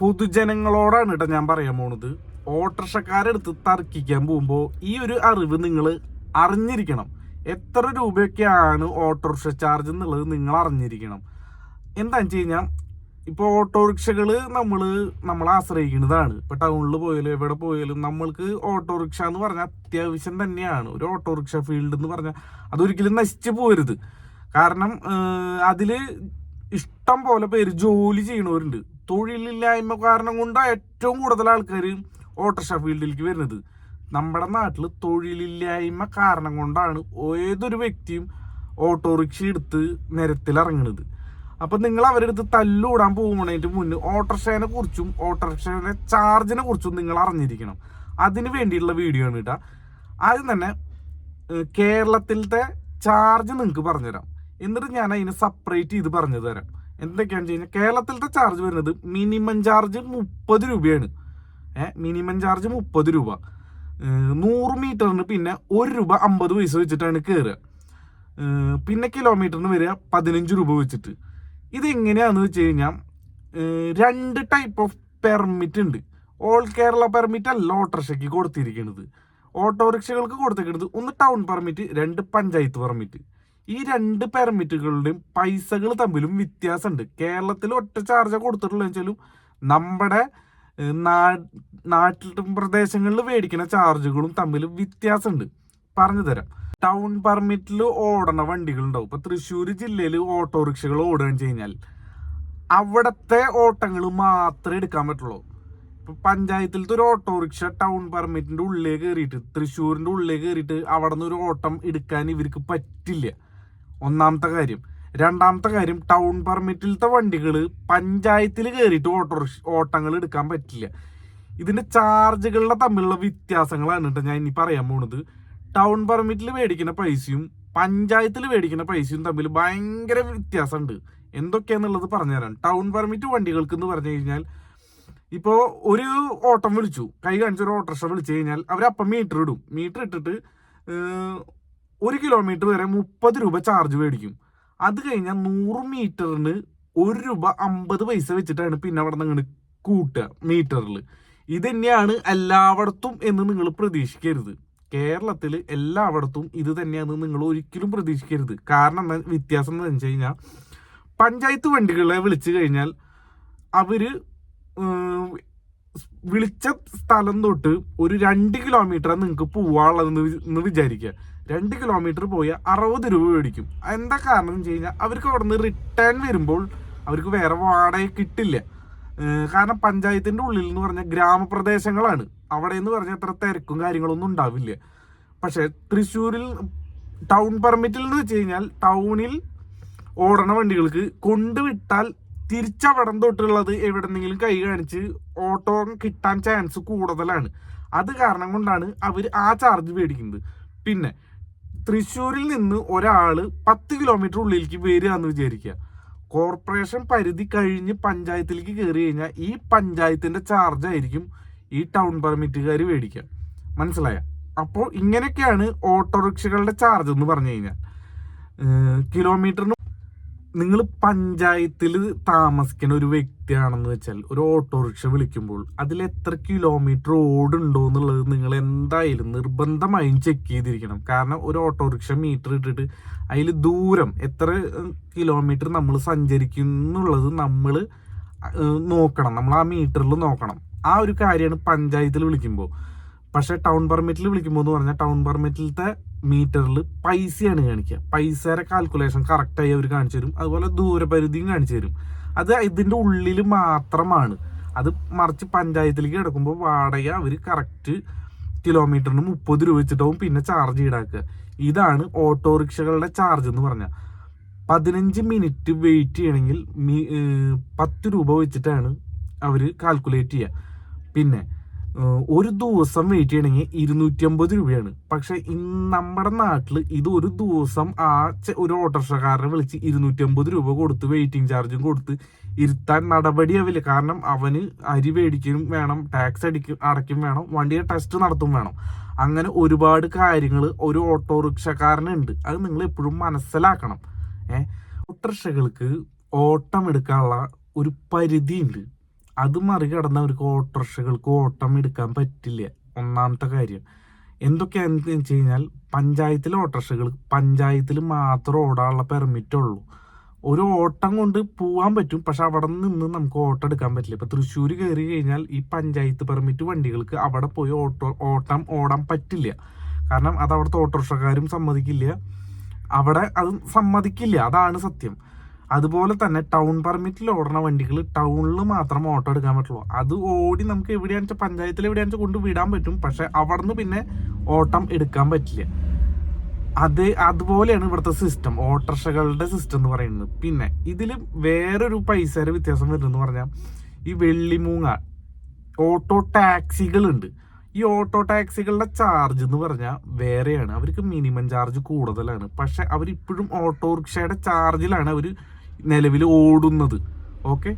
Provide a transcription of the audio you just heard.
പൊതുജനങ്ങളോടാണ് കേട്ടോ ഞാൻ പറയാൻ പോണത്. ഓട്ടോറിക്ഷക്കാരെടുത്ത് തർക്കിക്കാൻ പോകുമ്പോൾ ഈ ഒരു അറിവ് നിങ്ങൾ അറിഞ്ഞിരിക്കണം. എത്ര രൂപയൊക്കെയാണ് ഓട്ടോറിക്ഷ ചാർജ് എന്നുള്ളത് നിങ്ങൾ അറിഞ്ഞിരിക്കണം. എന്താണെന്ന് വെച്ച് കഴിഞ്ഞാൽ ഇപ്പോൾ ഓട്ടോറിക്ഷകൾ നമ്മൾ നമ്മൾ ആശ്രയിക്കുന്നതാണ്. ഇപ്പോൾ ടൗണിൽ പോയാലും എവിടെ പോയാലും നമ്മൾക്ക് ഓട്ടോറിക്ഷ എന്ന് പറഞ്ഞാൽ അത്യാവശ്യം തന്നെയാണ്. ഒരു ഓട്ടോറിക്ഷ ഫീൽഡ് എന്ന് പറഞ്ഞാൽ അതൊരിക്കലും നശിച്ചു പോരുത്. കാരണം അതിൽ ഇഷ്ടം പോലെ പേര് ജോലി ചെയ്യണവരുണ്ട്. തൊഴിലില്ലായ്മ കാരണം കൊണ്ടാണ് ഏറ്റവും കൂടുതൽ ആൾക്കാർ ഓട്ടോറിക്ഷ ഫീൽഡിലേക്ക് വരുന്നത്. നമ്മുടെ നാട്ടിൽ തൊഴിലില്ലായ്മ കാരണം കൊണ്ടാണ് ഏതൊരു വ്യക്തിയും ഓട്ടോറിക്ഷ എടുത്ത് നിരത്തിൽ ഇറങ്ങുന്നത് അപ്പൊ നിങ്ങൾ അവരുടെ അടുത്ത് തല്ലൂടാൻ പോകുന്നതിന് മുന്നേ ഓട്ടോറിക്ഷേനെ കുറിച്ചും ഓട്ടോറിക്ഷയുടെ ചാർജിനെ കുറിച്ചും നിങ്ങൾ അറിഞ്ഞിരിക്കണം. അതിന് വേണ്ടിയിട്ടുള്ള വീഡിയോ ആണ് കേട്ടോ. ആദ്യം തന്നെ കേരളത്തിലത്തെ ചാർജ് നിങ്ങൾക്ക് പറഞ്ഞുതരാം. എന്നിട്ട് ഞാൻ അതിനെ സെപ്പറേറ്റ് ചെയ്ത് പറഞ്ഞു തരാം എന്തൊക്കെയാണെന്ന് വെച്ച് കഴിഞ്ഞാൽ കേരളത്തിലത്തെ ചാർജ് വരുന്നത് മിനിമം ചാർജ് മുപ്പത് രൂപയാണ്. ഏഹ് മിനിമം ചാർജ് മുപ്പത് രൂപ. നൂറ് മീറ്ററിന് പിന്നെ ഒരു രൂപ അമ്പത് പൈസ വെച്ചിട്ടാണ് കയറുക പിന്നെ കിലോമീറ്ററിന് വരിക പതിനഞ്ച് രൂപ വെച്ചിട്ട്. ഇതെങ്ങനെയാണെന്ന് വെച്ച് കഴിഞ്ഞാൽ രണ്ട് ടൈപ്പ് ഓഫ് പെർമിറ്റ് ഉണ്ട്. ഓൾ കേരള പെർമിറ്റ് അല്ല ഓട്ടോറിക്ഷയ്ക്ക് കൊടുത്തിരിക്കുന്നത് ഓട്ടോറിക്ഷകൾക്ക് കൊടുത്തിരിക്കുന്നത് ഒന്ന് ടൗൺ പെർമിറ്റ് രണ്ട് പഞ്ചായത്ത് പെർമിറ്റ് ഈ രണ്ട് പെർമിറ്റുകളുടെയും പൈസകൾ തമ്മിലും വ്യത്യാസമുണ്ട്. കേരളത്തിൽ ഒറ്റ ചാർജ് കൊടുത്തിട്ടുള്ള വെച്ചാലും നമ്മുടെ നാട്ടിൽ പ്രദേശങ്ങളിൽ മേടിക്കുന്ന ചാർജുകളും തമ്മിൽ വ്യത്യാസമുണ്ട്. പറഞ്ഞു തരാം. ടൗൺ പെർമിറ്റിൽ ഓടണ വണ്ടികളുണ്ടാവും. ഇപ്പൊ തൃശ്ശൂർ ജില്ലയിൽ ഓട്ടോറിക്ഷകൾ വെച്ച് കഴിഞ്ഞാൽ അവിടത്തെ ഓട്ടങ്ങൾ മാത്രമേ എടുക്കാൻ പറ്റുള്ളൂ. ഇപ്പൊ പഞ്ചായത്തിലത്തെ ഒരു ഓട്ടോറിക്ഷ ടൗൺ പെർമിറ്റിന്റെ ഉള്ളിൽ കയറിയിട്ട് തൃശ്ശൂരിന്റെ ഉള്ളിൽ കയറിയിട്ട് അവിടെ നിന്ന് ഒരു ഓട്ടം എടുക്കാൻ ഇവർക്ക് പറ്റില്ല. ഒന്നാമത്തെ കാര്യം. രണ്ടാമത്തെ കാര്യം ടൗൺ പെർമിറ്റിലത്തെ വണ്ടികൾ പഞ്ചായത്തിൽ കയറിയിട്ട് ഓട്ടോറിക്ഷ ഓട്ടങ്ങൾ എടുക്കാൻ പറ്റില്ല. ഇതിന്റെ ചാർജുകളുടെ തമ്മിലുള്ള വ്യത്യാസങ്ങളാണ് കേട്ടോ ഞാൻ ഇനി പറയാൻ പോണത്. ടൗൺ പെർമിറ്റിൽ മേടിക്കുന്ന പൈസയും പഞ്ചായത്തിൽ മേടിക്കുന്ന പൈസയും തമ്മിൽ ഭയങ്കര വ്യത്യാസമുണ്ട്. എന്തൊക്കെയാന്നുള്ളത് പറഞ്ഞുതരാം. ടൗൺ പെർമിറ്റ് വണ്ടികൾക്ക് എന്ന് പറഞ്ഞു കഴിഞ്ഞാൽ ഇപ്പോൾ ഒരു ഓട്ടം വിളിച്ചു. കൈ കാണിച്ചൊരു ഓട്ടോറിക്ഷ വിളിച്ചു കഴിഞ്ഞാൽ അവരപ്പം മീറ്റർ ഇടും. മീറ്റർ ഇട്ടിട്ട് ഒരു കിലോമീറ്റർ വരെ മുപ്പത് രൂപ ചാർജ് മേടിക്കും. അത് കഴിഞ്ഞാൽ നൂറ് മീറ്ററിന് ഒരു രൂപ അമ്പത് പൈസ വെച്ചിട്ടാണ് പിന്നെ അവിടെ നിന്ന് കൂട്ടുക മീറ്ററിൽ ഇത് തന്നെയാണ് എല്ലായിടത്തും എന്ന് നിങ്ങൾ പ്രതീക്ഷിക്കരുത്. കേരളത്തിൽ എല്ലായിടത്തും ഇത് തന്നെയാണെന്ന് നിങ്ങൾ ഒരിക്കലും പ്രതീക്ഷിക്കരുത്. കാരണം വ്യത്യാസം എന്ന് വെച്ച് കഴിഞ്ഞാൽ പഞ്ചായത്ത് വണ്ടികളെ വിളിച്ചു കഴിഞ്ഞാൽ ഏഹ്, വിളിച്ച സ്ഥലം തൊട്ട് ഒരു രണ്ട് കിലോമീറ്റർ നിങ്ങൾക്ക് പോവാനുള്ളതെന്ന് വി- എന്ന് വിചാരിക്കുക രണ്ട് കിലോമീറ്റർ പോയാൽ അറുപത് രൂപ മേടിക്കും. എന്താ കാരണം എന്ന് വെച്ച് കഴിഞ്ഞാൽ അവർക്ക് അവിടെ നിന്ന് റിട്ടേൺ വരുമ്പോൾ അവർക്ക് വേറെ വാടക കിട്ടില്ല. കാരണം പഞ്ചായത്തിന്റെ ഉള്ളിൽ എന്ന് പറഞ്ഞാൽ ഗ്രാമപ്രദേശങ്ങളാണ്. അവിടെ എന്ന് പറഞ്ഞാൽ അത്ര തിരക്കും കാര്യങ്ങളൊന്നും ഉണ്ടാവില്ല. പക്ഷേ തൃശ്ശൂരിൽ ടൗൺ പെർമിറ്റിൽ എന്ന് വെച്ച് കഴിഞ്ഞാൽ ടൗണിൽ ഓടണ വണ്ടികൾക്ക് കൊണ്ടുവിട്ടാൽ തിരിച്ചവിടം തൊട്ടുള്ളത് എവിടെന്നെങ്കിലും കൈ കാണിച്ച് ഓട്ടോ കിട്ടാൻ ചാൻസ് കൂടുതലാണ്. അത് കാരണം കൊണ്ടാണ് അവർ ആ ചാർജ് മേടിക്കുന്നത്. പിന്നെ തൃശ്ശൂരിൽ നിന്ന് ഒരാൾ പത്ത് കിലോമീറ്റർ ഉള്ളിലേക്ക് വരിക എന്ന് വിചാരിക്കുക. കോർപ്പറേഷൻ പരിധി കഴിഞ്ഞ് പഞ്ചായത്തിലേക്ക് കയറി കഴിഞ്ഞാൽ ഈ പഞ്ചായത്തിന്റെ ചാർജായിരിക്കും ഈ ടൗൺ പെർമിറ്റുകാർ മേടിക്കുക. മനസ്സിലായ? അപ്പോൾ ഇങ്ങനെയൊക്കെയാണ് ഓട്ടോറിക്ഷകളുടെ ചാർജ് എന്ന് പറഞ്ഞു കഴിഞ്ഞാൽ. കിലോമീറ്ററിന് നിങ്ങൾ പഞ്ചായത്തിൽ താമസിക്കുന്ന ഒരു വ്യക്തിയാണെന്ന് വെച്ചാൽ ഒരു ഓട്ടോറിക്ഷ വിളിക്കുമ്പോൾ അതിൽ എത്ര കിലോമീറ്റർ ഓടുണ്ടോ എന്നുള്ളത് നിങ്ങൾ എന്തായാലും നിർബന്ധമായും ചെക്ക് ചെയ്തിരിക്കണം. കാരണം ഒരു ഓട്ടോറിക്ഷ മീറ്റർ ഇട്ടിട്ട് അതിൽ ദൂരം എത്ര കിലോമീറ്റർ നമ്മൾ സഞ്ചരിക്കും എന്നുള്ളത് നമ്മൾ നോക്കണം. നമ്മൾ ആ മീറ്ററിൽ നോക്കണം. ആ ഒരു കാര്യമാണ് പഞ്ചായത്തിൽ വിളിക്കുമ്പോൾ. പക്ഷേ ടൗൺ പെർമിറ്റിൽ വിളിക്കുമ്പോൾ എന്ന് പറഞ്ഞാൽ ടൗൺ പെർമിറ്റിലത്തെ മീറ്ററിൽ പൈസയാണ് കാണിക്കുക. പൈസയുടെ കാൽക്കുലേഷൻ കറക്റ്റായി അവർ കാണിച്ചു തരും. അതുപോലെ ദൂരപരിധിയും കാണിച്ചു തരും. അത് ഇതിന്റെ ഉള്ളിൽ മാത്രമാണ്. അത് മറിച്ച് പഞ്ചായത്തിലേക്ക് കിടക്കുമ്പോൾ വാടക അവർ കറക്റ്റ് കിലോമീറ്ററിന് മുപ്പത് രൂപ വെച്ചിട്ടാവും പിന്നെ ചാർജ് ഈടാക്കുക. ഇതാണ് ഓട്ടോറിക്ഷകളുടെ ചാർജ് എന്ന് പറഞ്ഞാൽ പതിനഞ്ച് മിനിറ്റ് വെയിറ്റ് ചെയ്യണമെങ്കിൽ മീ പത്ത് രൂപ വെച്ചിട്ടാണ് അവർ കാൽക്കുലേറ്റ് ചെയ്യുക. പിന്നെ ഒരു ദിവസം വെയിറ്റ് ചെയ്യണമെങ്കിൽ ഇരുന്നൂറ്റി അമ്പത് രൂപയാണ്. പക്ഷെ നമ്മുടെ നാട്ടിൽ ഇത് ഒരു ദിവസം ആ ഒരു ഓട്ടോറിക്ഷക്കാരനെ വിളിച്ച് ഇരുന്നൂറ്റി അമ്പത് രൂപ കൊടുത്ത് വെയിറ്റിംഗ് ചാർജും കൊടുത്ത് ഇരുത്താൻ നടപടിയാവില്ല. കാരണം അവന് അരി മേടിക്കും വേണം ടാക്സ് അടിക്കും അടയ്ക്കും വേണം വണ്ടിയെ ടെസ്റ്റ് നടത്തും വേണം. അങ്ങനെ ഒരുപാട് കാര്യങ്ങൾ ഒരു ഓട്ടോറിക്ഷക്കാരനുണ്ട് അത് നിങ്ങൾ എപ്പോഴും മനസ്സിലാക്കണം. ഏഹ് ഓട്ടോറിക്ഷകൾക്ക് ഓട്ടം എടുക്കാനുള്ള ഒരു പരിധിയുണ്ട്. അത് മറികടന്ന് അവർക്ക് ഓട്ടോറിക്ഷകൾക്ക് ഓട്ടം എടുക്കാൻ പറ്റില്ല. ഒന്നാമത്തെ കാര്യം. എന്തൊക്കെയാണെന്ന് വെച്ച് കഴിഞ്ഞാൽ പഞ്ചായത്തിലെ ഓട്ടോറിക്ഷകൾ പഞ്ചായത്തിൽ മാത്രം ഓടാനുള്ള പെർമിറ്റ് ഉള്ളൂ. ഒരു ഓട്ടം കൊണ്ട് പോകാൻ പറ്റും പക്ഷെ അവിടെ നിന്ന് നമുക്ക് ഓട്ടം എടുക്കാൻ പറ്റില്ല. ഇപ്പൊ തൃശ്ശൂർ കയറി കഴിഞ്ഞാൽ ഈ പഞ്ചായത്ത് പെർമിറ്റ് വണ്ടികൾക്ക് അവിടെ പോയി ഓട്ടോ ഓട്ടം ഓടാൻ പറ്റില്ല. കാരണം അത് അവിടുത്തെ ഓട്ടോറിക്ഷക്കാരും സമ്മതിക്കില്ല. അവിടെ അത് സമ്മതിക്കില്ല. അതാണ് സത്യം. അതുപോലെ തന്നെ ടൗൺ പെർമിറ്റിൽ ഓടുന്ന വണ്ടികൾ ടൗണിൽ മാത്രം ഓട്ടോ എടുക്കാൻ പറ്റുള്ളൂ. അത് ഓടി നമുക്ക് എവിടെയാണെന്ന് വെച്ചാൽ പഞ്ചായത്തിൽ എവിടെയാണെന്ന് വെച്ചാൽ കൊണ്ട് വിടാൻ പറ്റും. പക്ഷെ അവിടുന്ന് പിന്നെ ഓട്ടം എടുക്കാൻ പറ്റില്ല. അത് അതുപോലെയാണ് ഇവിടുത്തെ സിസ്റ്റം ഓട്ടർഷകളുടെ സിസ്റ്റം എന്ന് പറയുന്നത്. പിന്നെ ഇതിൽ വേറൊരു പൈസയുടെ വ്യത്യാസം വരുന്നതെന്ന് പറഞ്ഞാൽ ഈ വെള്ളിമൂങ്ങ ഓട്ടോ ടാക്സികളുണ്ട് ഈ ഓട്ടോ ടാക്സികളുടെ ചാർജ് എന്ന് പറഞ്ഞാൽ വേറെയാണ്. അവർക്ക് മിനിമം ചാർജ് കൂടുതലാണ്. പക്ഷെ അവരിപ്പോഴും ഓട്ടോറിക്ഷയുടെ ചാർജിലാണ് അവർ നിലവിൽ ഓടുന്നത്. ഓക്കെ?